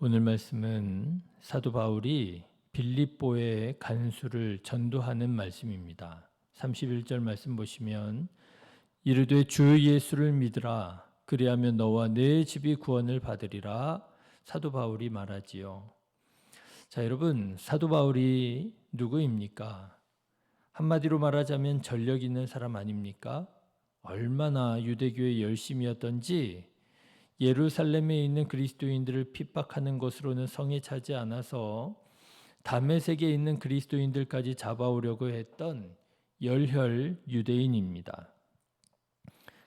오늘 말씀은 사도 바울이 빌립보의 간수를 전도하는 말씀입니다. 31절 말씀 보시면 이르되 주 예수를 믿으라 그리하면 너와 내 집이 구원을 받으리라 사도 바울이 말하지요. 자, 여러분 사도 바울이 누구입니까? 한마디로 말하자면 전력 있는 사람 아닙니까? 얼마나 유대교의 열심이었던지 예루살렘에 있는 그리스도인들을 핍박하는 것으로는 성에 차지 않아서 담메색에 있는 그리스도인들까지 잡아오려고 했던 열혈 유대인입니다.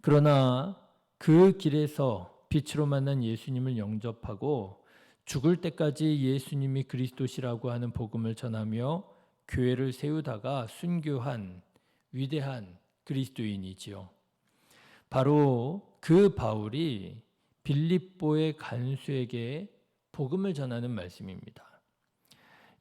그러나 그 길에서 빛으로 만난 예수님을 영접하고 죽을 때까지 예수님이 그리스도시라고 하는 복음을 전하며 교회를 세우다가 순교한 위대한 그리스도인이지요. 바로 그 바울이 빌립보의 간수에게 복음을 전하는 말씀입니다.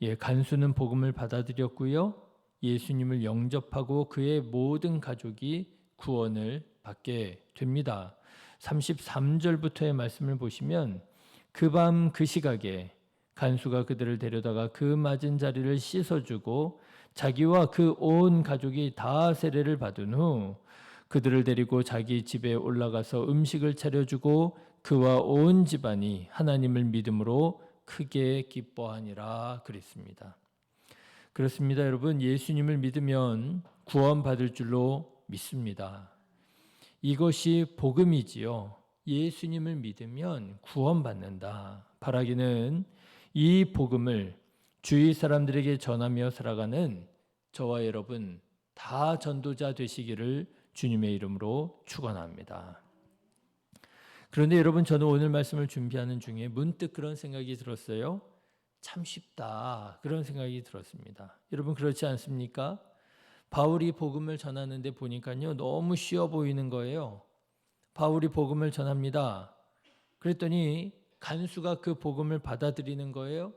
예, 간수는 복음을 받아들였고요. 예수님을 영접하고 그의 모든 가족이 구원을 받게 됩니다. 33절부터의 말씀을 보시면 그 밤 그 시각에 간수가 그들을 데려다가 그 맞은 자리를 씻어주고 자기와 그 온 가족이 다 세례를 받은 후 그들을 데리고 자기 집에 올라가서 음식을 차려주고 그와 온 집안이 하나님을 믿음으로 크게 기뻐하니라 그랬습니다. 그렇습니다, 여러분. 예수님을 믿으면 구원받을 줄로 믿습니다. 이것이 복음이지요. 예수님을 믿으면 구원받는다. 바라기는 이 복음을 주위 사람들에게 전하며 살아가는 저와 여러분 다 전도자 되시기를 주님의 이름으로 축원합니다. 그런데 여러분 저는 오늘 말씀을 준비하는 중에 문득 그런 생각이 들었어요. 참 쉽다. 그런 생각이 들었습니다. 여러분 그렇지 않습니까? 바울이 복음을 전하는데 보니까요. 너무 쉬워 보이는 거예요. 바울이 복음을 전합니다. 그랬더니 간수가 그 복음을 받아들이는 거예요.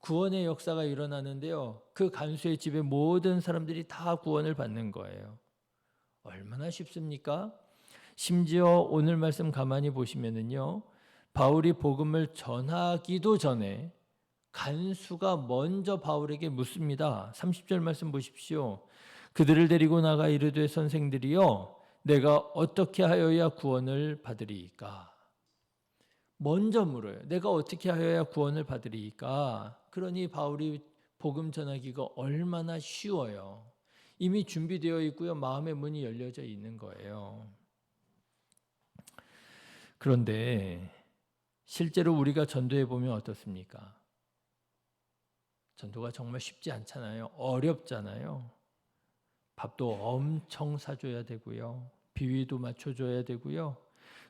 구원의 역사가 일어나는데요. 그 간수의 집에 모든 사람들이 다 구원을 받는 거예요. 얼마나 쉽습니까? 심지어 오늘 말씀 가만히 보시면은요. 바울이 복음을 전하기도 전에 간수가 먼저 바울에게 묻습니다. 30절 말씀 보십시오. 그들을 데리고 나가 이르되 선생들이여 내가 어떻게 하여야 구원을 받으리이까? 먼저 물어요. 내가 어떻게 하여야 구원을 받으리이까? 그러니 바울이 복음 전하기가 얼마나 쉬워요. 이미 준비되어 있고요. 마음의 문이 열려져 있는 거예요. 그런데 실제로 우리가 전도해 보면 어떻습니까? 전도가 정말 쉽지 않잖아요. 어렵잖아요. 밥도 엄청 사줘야 되고요. 비위도 맞춰줘야 되고요.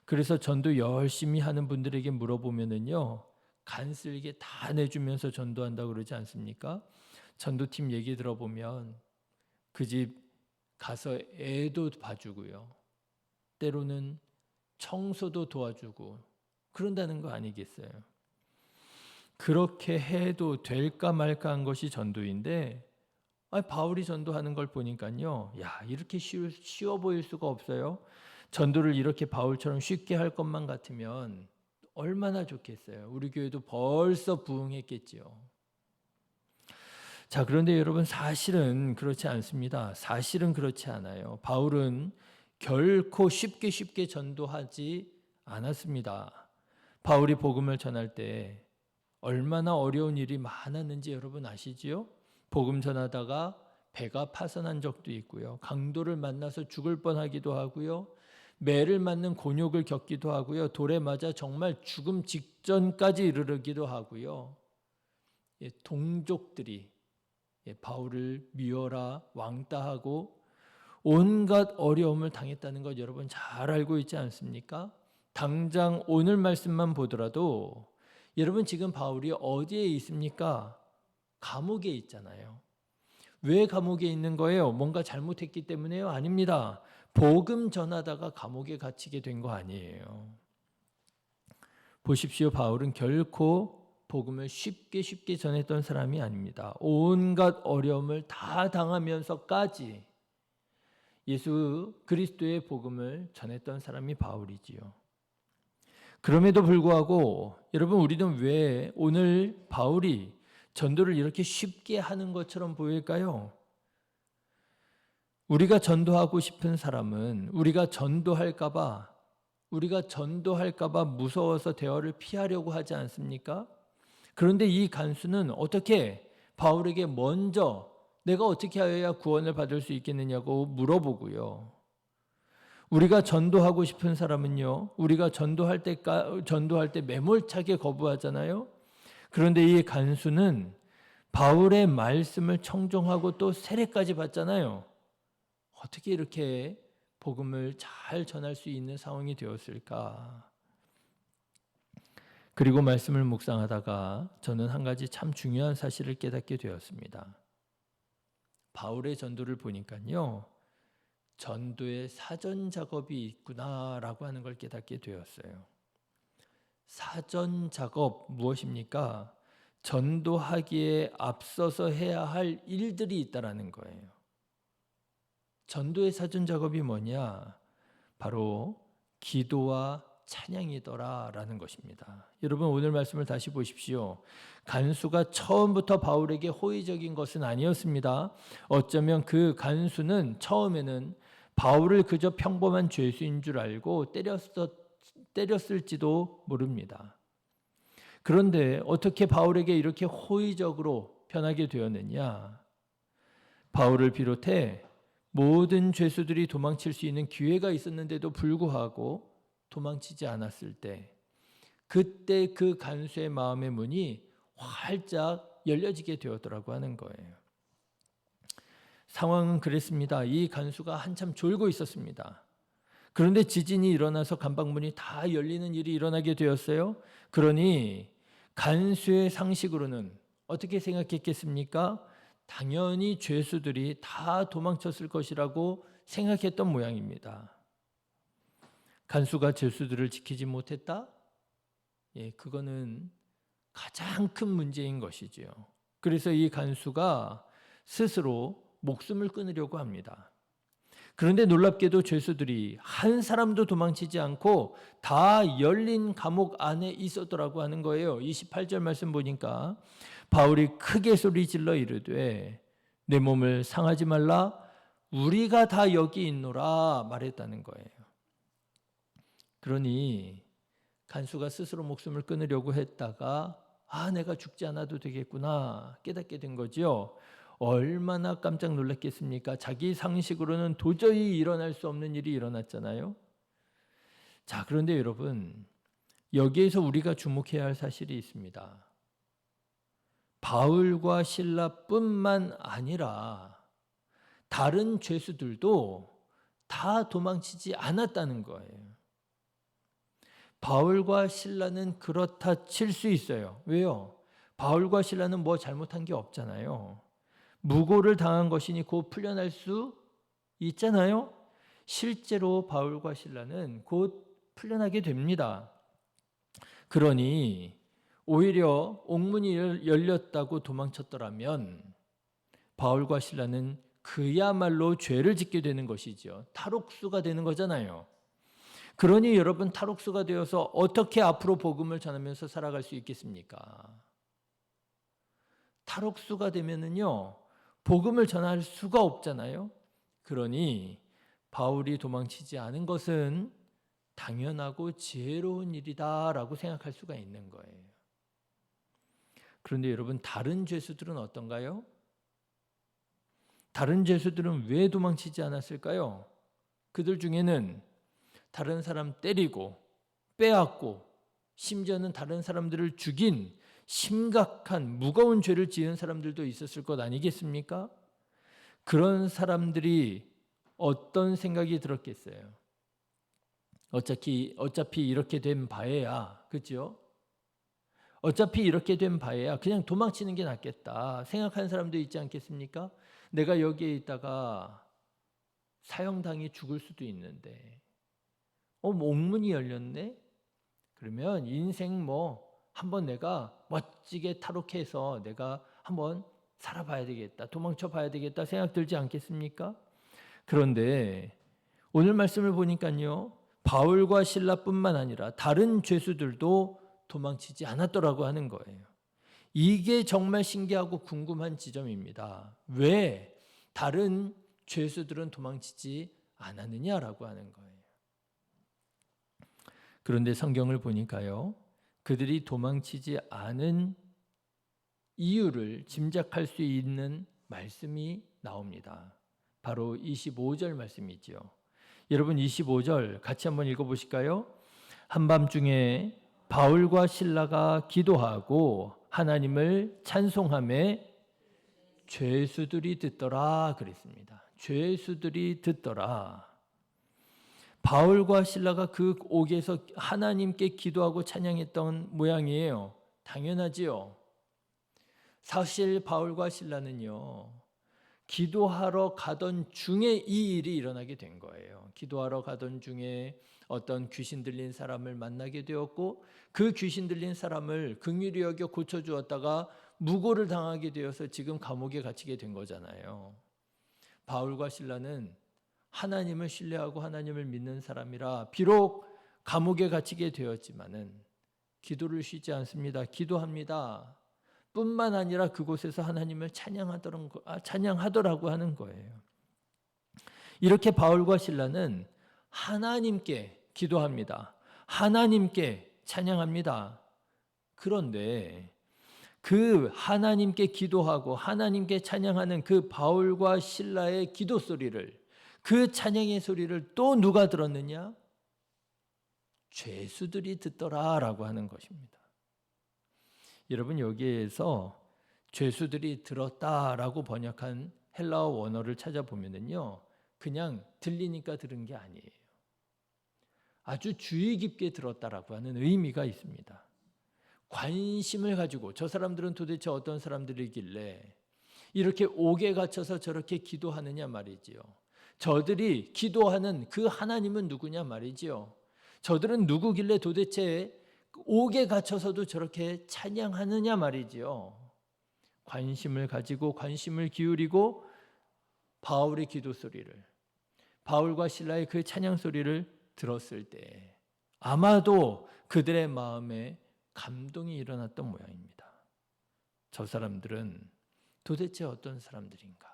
그래서 전도 열심히 하는 분들에게 물어보면은요. 간쓸게 다 내주면서 전도한다고 그러지 않습니까? 전도팀 얘기 들어보면 그 집 가서 애도 봐주고요. 때로는 청소도 도와주고 그런다는 거 아니겠어요? 그렇게 해도 될까 말까 한 것이 전도인데 아니, 바울이 전도하는 걸 보니까요. 야, 이렇게 쉬워, 쉬워 보일 수가 없어요. 전도를 이렇게 바울처럼 쉽게 할 것만 같으면 얼마나 좋겠어요. 우리 교회도 벌써 부흥했겠지요. 자, 그런데 여러분 사실은 그렇지 않습니다. 사실은 그렇지 않아요. 바울은 결코 쉽게 쉽게 전도하지 않았습니다. 바울이 복음을 전할 때 얼마나 어려운 일이 많았는지 여러분 아시지요? 복음 전하다가 배가 파선한 적도 있고요. 강도를 만나서 죽을 뻔하기도 하고요. 매를 맞는 곤욕을 겪기도 하고요. 돌에 맞아 정말 죽음 직전까지 이르르기도 하고요. 예, 동족들이 예, 바울을 미워라 왕따하고 온갖 어려움을 당했다는 것 여러분 잘 알고 있지 않습니까? 당장 오늘 말씀만 보더라도 여러분 지금 바울이 어디에 있습니까? 감옥에 있잖아요. 왜 감옥에 있는 거예요? 뭔가 잘못했기 때문에요? 아닙니다. 복음 전하다가 감옥에 갇히게 된 거 아니에요. 보십시오. 바울은 결코 복음을 쉽게 쉽게 전했던 사람이 아닙니다. 온갖 어려움을 다 당하면서까지 예수 그리스도의 복음을 전했던 사람이 바울이지요. 그럼에도 불구하고 여러분 우리는 왜 오늘 바울이 전도를 이렇게 쉽게 하는 것처럼 보일까요? 우리가 전도하고 싶은 사람은 우리가 전도할까봐 우리가 전도할까봐 무서워서 대화를 피하려고 하지 않습니까? 그런데 이 간수는 어떻게 바울에게 먼저 내가 어떻게 하여야 구원을 받을 수 있겠느냐고 물어보고요. 우리가 전도하고 싶은 사람은요, 우리가 전도할 때 전도할 때 매몰차게 거부하잖아요. 그런데 이 간수는 바울의 말씀을 청종하고 또 세례까지 받잖아요. 어떻게 이렇게 복음을 잘 전할 수 있는 상황이 되었을까? 그리고 말씀을 묵상하다가 저는 한 가지 참 중요한 사실을 깨닫게 되었습니다. 바울의 전도를 보니까요. 전도의 사전 작업이 있구나라고 하는 걸 깨닫게 되었어요. 사전 작업 무엇입니까? 전도하기에 앞서서 해야 할 일들이 있다라는 거예요. 전도의 사전 작업이 뭐냐? 바로 기도와 찬양이더라라는 것입니다. 여러분 오늘 말씀을 다시 보십시오. 간수가 처음부터 바울에게 호의적인 것은 아니었습니다. 어쩌면 그 간수는 처음에는 바울을 그저 평범한 죄수인 줄 알고 때렸었, 때렸을지도 모릅니다. 그런데 어떻게 바울에게 이렇게 호의적으로 변하게 되었느냐? 바울을 비롯해 모든 죄수들이 도망칠 수 있는 기회가 있었는데도 불구하고 도망치지 않았을 때 그때 그 간수의 마음의 문이 활짝 열려지게 되었더라고 하는 거예요. 상황은 그랬습니다. 이 간수가 한참 졸고 있었습니다. 그런데 지진이 일어나서 감방문이 다 열리는 일이 일어나게 되었어요. 그러니 간수의 상식으로는 어떻게 생각했겠습니까? 당연히 죄수들이 다 도망쳤을 것이라고 생각했던 모양입니다. 간수가 죄수들을 지키지 못했다? 예, 그거는 가장 큰 문제인 것이지요. 그래서 이 간수가 스스로 목숨을 끊으려고 합니다. 그런데 놀랍게도 죄수들이 한 사람도 도망치지 않고 다 열린 감옥 안에 있었더라고 하는 거예요. 28절 말씀 보니까 바울이 크게 소리 질러 이르되 내 몸을 상하지 말라 우리가 다 여기 있노라 말했다는 거예요. 그러니 간수가 스스로 목숨을 끊으려고 했다가 아 내가 죽지 않아도 되겠구나 깨닫게 된 거지요. 얼마나 깜짝 놀랐겠습니까? 자기 상식으로는 도저히 일어날 수 없는 일이 일어났잖아요. 자, 그런데 여러분, 여기에서 우리가 주목해야 할 사실이 있습니다. 바울과 신라뿐만 아니라 다른 죄수들도 다 도망치지 않았다는 거예요. 바울과 신라는 그렇다 칠 수 있어요. 왜요? 바울과 신라는 뭐 잘못한 게 없잖아요. 무고를 당한 것이니 곧 풀려날 수 있잖아요. 실제로 바울과 신라는 곧 풀려나게 됩니다. 그러니 오히려 옥문이 열렸다고 도망쳤더라면 바울과 신라는 그야말로 죄를 짓게 되는 것이죠. 탈옥수가 되는 거잖아요. 그러니 여러분 탈옥수가 되어서 어떻게 앞으로 복음을 전하면서 살아갈 수 있겠습니까? 탈옥수가 되면은요 복음을 전할 수가 없잖아요. 그러니 바울이 도망치지 않은 것은 당연하고 지혜로운 일이다라고 생각할 수가 있는 거예요. 그런데 여러분 다른 죄수들은 어떤가요? 다른 죄수들은 왜 도망치지 않았을까요? 그들 중에는 다른 사람 때리고 빼앗고 심지어는 다른 사람들을 죽인 심각한 무거운 죄를 지은 사람들도 있었을 것 아니겠습니까? 그런 사람들이 어떤 생각이 들었겠어요? 어차피 어차피 이렇게 된 바에야 그죠? 어차피 이렇게 된 바에야 그냥 도망치는 게 낫겠다 생각하는 사람도 있지 않겠습니까? 내가 여기에 있다가 사형당해 죽을 수도 있는데 어 옥문이 열렸네? 그러면 인생 뭐 한번 내가 멋지게 탈옥해서 내가 한번 살아봐야 되겠다, 도망쳐 봐야 되겠다 생각 들지 않겠습니까? 그런데 오늘 말씀을 보니까요, 바울과 신라뿐만 아니라 다른 죄수들도 도망치지 않았더라고 하는 거예요. 이게 정말 신기하고 궁금한 지점입니다. 왜 다른 죄수들은 도망치지 않았느냐라고 하는 거예요. 그런데 성경을 보니까요. 그들이 도망치지 않은 이유를 짐작할 수 있는 말씀이 나옵니다. 바로 25절 말씀이지요. 여러분 25절 같이 한번 읽어 보실까요? 한밤중에 바울과 신라가 기도하고 하나님을 찬송함에 죄수들이 듣더라 그랬습니다. 죄수들이 듣더라. 바울과 신라가 그 옥에서 하나님께 기도하고 찬양했던 모양이에요. 당연하지요. 사실 바울과 신라는요. 기도하러 가던 중에 이 일이 일어나게 된 거예요. 기도하러 가던 중에 어떤 귀신 들린 사람을 만나게 되었고 그 귀신 들린 사람을 긍휼히 여겨 고쳐 주었다가 무고를 당하게 되어서 지금 감옥에 갇히게 된 거잖아요. 바울과 신라는 하나님을 신뢰하고 하나님을 믿는 사람이라 비록 감옥에 갇히게 되었지만은 기도를 쉬지 않습니다. 기도합니다. 뿐만 아니라 그곳에서 하나님을 아, 찬양하더라고 하는 거예요. 이렇게 바울과 신라는 하나님께 기도합니다. 하나님께 찬양합니다. 그런데 그 하나님께 기도하고 하나님께 찬양하는 그 바울과 신라의 기도 소리를 그 찬양의 소리를 또 누가 들었느냐? 죄수들이 듣더라라고 하는 것입니다. 여러분 여기에서 죄수들이 들었다라고 번역한 헬라어 원어를 찾아보면은요. 그냥 들리니까 들은 게 아니에요. 아주 주의 깊게 들었다라고 하는 의미가 있습니다. 관심을 가지고 저 사람들은 도대체 어떤 사람들이길래 이렇게 옥에 갇혀서 저렇게 기도하느냐 말이지요. 저들이 기도하는 그 하나님은 누구냐 말이지요. 저들은 누구길래 도대체 옥에 갇혀서도 저렇게 찬양하느냐 말이지요. 관심을 가지고 관심을 기울이고 바울의 기도 소리를 바울과 신라의 그 찬양 소리를 들었을 때 아마도 그들의 마음에 감동이 일어났던 모양입니다. 저 사람들은 도대체 어떤 사람들인가?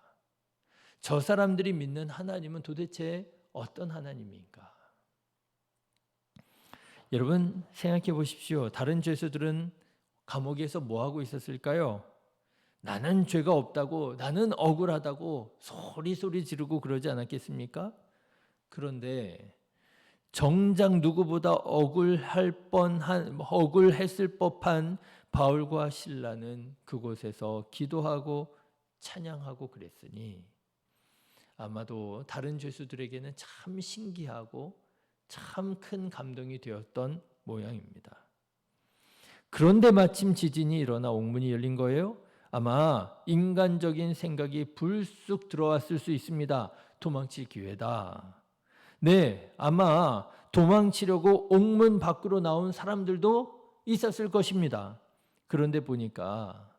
저 사람들이 믿는 하나님은 도대체 어떤 하나님인가? 여러분 생각해 보십시오. 다른 죄수들은 감옥에서 뭐 하고 있었을까요? 나는 죄가 없다고, 나는 억울하다고 소리 소리 지르고 그러지 않았겠습니까? 그런데 정작 누구보다 억울할 뻔한 억울했을 법한 바울과 신라는 그곳에서 기도하고 찬양하고 그랬으니 아마도 다른 죄수들에게는 참 신기하고 참 큰 감동이 되었던 모양입니다. 그런데 마침 지진이 일어나 옥문이 열린 거예요. 아마 인간적인 생각이 불쑥 들어왔을 수 있습니다. 도망칠 기회다. 네, 아마 도망치려고 옥문 밖으로 나온 사람들도 있었을 것입니다. 그런데 보니까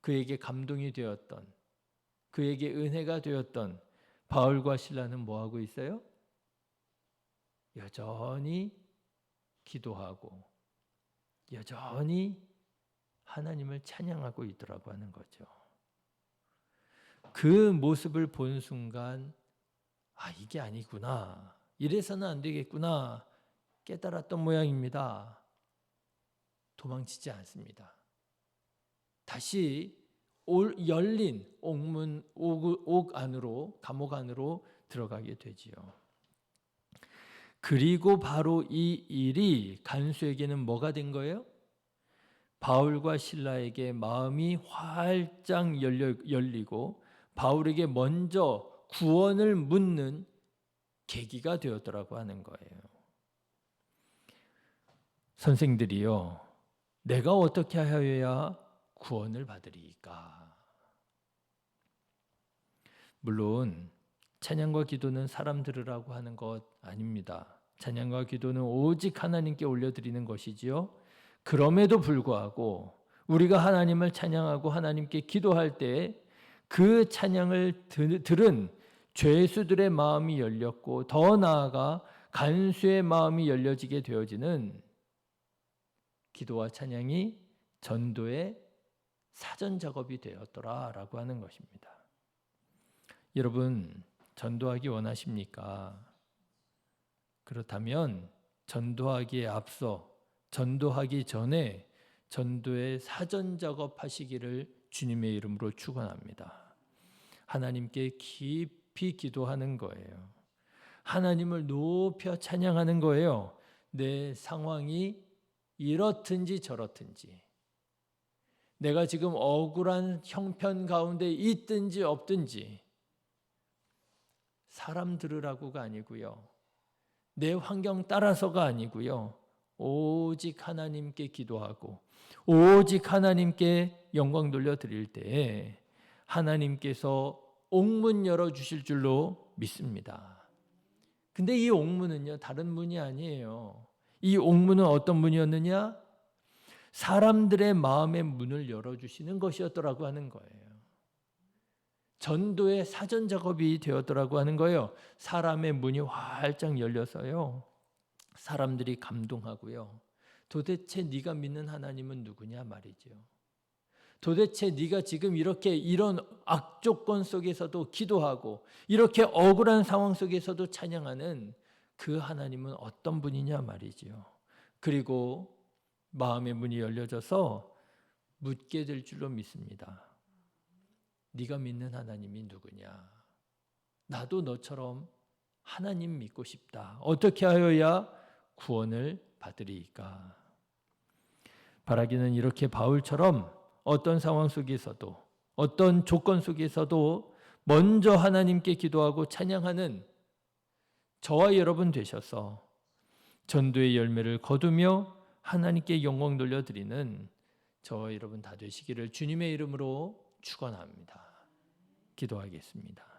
그에게 감동이 되었던, 그에게 은혜가 되었던 바울과 신라는 뭐 하고 있어요? 여전히 기도하고 여전히 하나님을 찬양하고 있더라고 하는 거죠. 그 모습을 본 순간 아 이게 아니구나 이래서는 안 되겠구나 깨달았던 모양입니다. 도망치지 않습니다. 다시 올, 열린 옥문 옥, 옥 안으로 감옥 안으로 들어가게 되지요. 그리고 바로 이 일이 간수에게는 뭐가 된 거예요? 바울과 신라에게 마음이 활짝 열려, 열리고 바울에게 먼저 구원을 묻는 계기가 되었더라고 하는 거예요. 선생들이요, 내가 어떻게 하여야 구원을 받으리까? 물론 찬양과 기도는 사람 들으라고 하는 것 아닙니다. 찬양과 기도는 오직 하나님께 올려드리는 것이지요. 그럼에도 불구하고 우리가 하나님을 찬양하고 하나님께 기도할 때 그 찬양을 들은 죄수들의 마음이 열렸고 더 나아가 간수의 마음이 열려지게 되어지는 기도와 찬양이 전도의 사전 작업이 되었더라라고 하는 것입니다. 여러분 전도하기 원하십니까? 그렇다면 전도하기에 앞서 전도하기 전에 전도의 사전 작업하시기를 주님의 이름으로 축원합니다. 하나님께 깊이 기도하는 거예요. 하나님을 높여 찬양하는 거예요. 내 상황이 이렇든지 저렇든지 내가 지금 억울한 형편 가운데 있든지 없든지 사람 들으라고가 아니고요. 내 환경 따라서가 아니고요. 오직 하나님께 기도하고 오직 하나님께 영광 돌려 드릴 때 하나님께서 옥문 열어 주실 줄로 믿습니다. 근데 이 옥문은요 다른 문이 아니에요. 이 옥문은 어떤 문이었느냐? 사람들의 마음의 문을 열어 주시는 것이었더라고 하는 거예요. 전도의 사전 작업이 되었더라고 하는 거예요. 사람의 문이 활짝 열려서요. 사람들이 감동하고요. 도대체 네가 믿는 하나님은 누구냐 말이죠. 도대체 네가 지금 이렇게 이런 악조건 속에서도 기도하고 이렇게 억울한 상황 속에서도 찬양하는 그 하나님은 어떤 분이냐 말이지요. 그리고 마음의 문이 열려져서 묻게 될 줄로 믿습니다. 네가 믿는 하나님이 누구냐? 나도 너처럼 하나님 믿고 싶다. 어떻게 하여야 구원을 받으리까? 바라기는 이렇게 바울처럼 어떤 상황 속에서도 어떤 조건 속에서도 먼저 하나님께 기도하고 찬양하는 저와 여러분 되셔서 전도의 열매를 거두며 하나님께 영광 돌려드리는 저와 여러분 다 되시기를 주님의 이름으로 축원합니다. 기도하겠습니다.